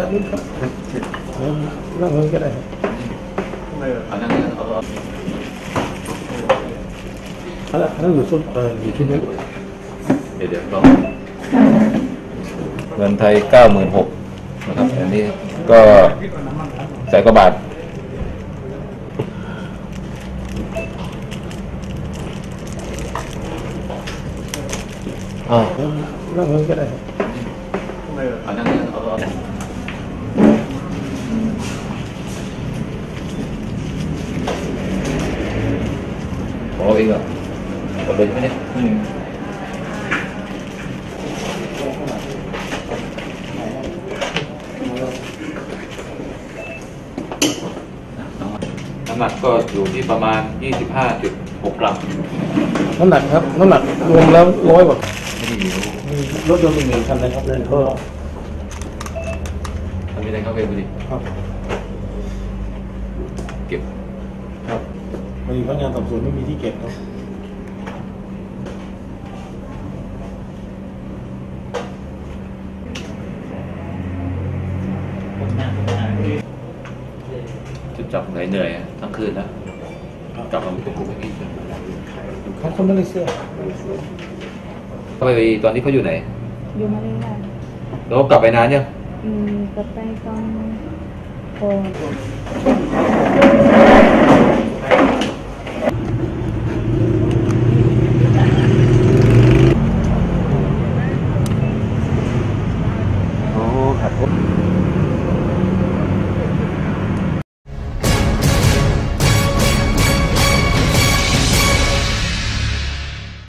ด้านนู้นครับนั่งนั่งก็ได้ครับอันนั้นเอาอันนั้นอันนั้นอยู่ชุดเอ่ออยู่ชุดนี้เดี๋ยวเดี๋ยวลองเงินไทยเก้าหมื่นหกนะครับอันนี้ก็แสนกว่าบาทอ่านั่งนั่งก็ได้ครับอันนั้นเอาเอา อ้เองเหรอหมดเลยใช่ไหมเนี่ยอืมน้ำหนักก็อยู่ที่ประมาณ 25.6 กรัม น้ำหนักครับ น้ำหนักรวมแล้วร้อยกว่าไม่ได้หิวมีรถยนต์อีกหนึ่งคันนะครับเลยก็ทำยังไงเข้าไปดูดิครับ เก็บ ครับ พอดีพนักงานสอบสวนไม่มีที่เก็บครับจุดจับเหนื่อยเหนื่อยๆอะทั้งคืนนะกลับมาไม่ต้องคุกไม่มีเขาคนมาเลเซียเขาไปตอนนี้เขาอยู่ไหน อยู่มาเลยค่ะแล้วเขากลับไปนานยัง อืมกลับไปตอนโค থাকুন